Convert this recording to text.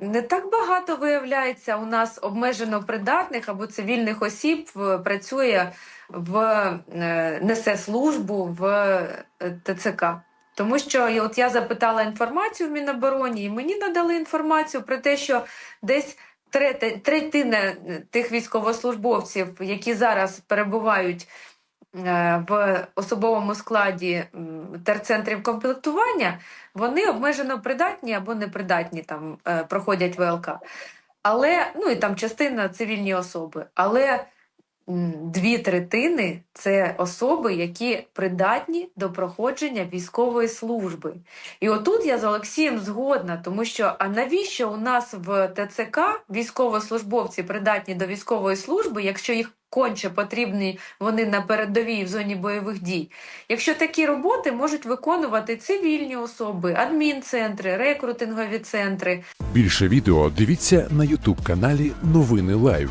Не так багато виявляється у нас обмежено придатних або цивільних осіб працює в е, несе службу в е, ТЦК. Тому що от я запитала інформацію в Мінобороні, і мені надали інформацію про те, що десь третина тих військовослужбовців, які зараз перебувають в особовому складі терцентрів комплектування, вони обмежено придатні або непридатні там е, проходять ВЛК. Але ну і там частина цивільні особи. Але дві третини це особи, які придатні до проходження військової служби. І отут я з Олексієм згодна, тому що а навіщо у нас в ТЦК військовослужбовці придатні до військової служби, якщо їх конче потрібні вони на передовій в зоні бойових дій? Якщо такі роботи можуть виконувати цивільні особи, адмінцентри, рекрутингові центри, Більше відео дивіться на Ютуб каналі Новини Лайв.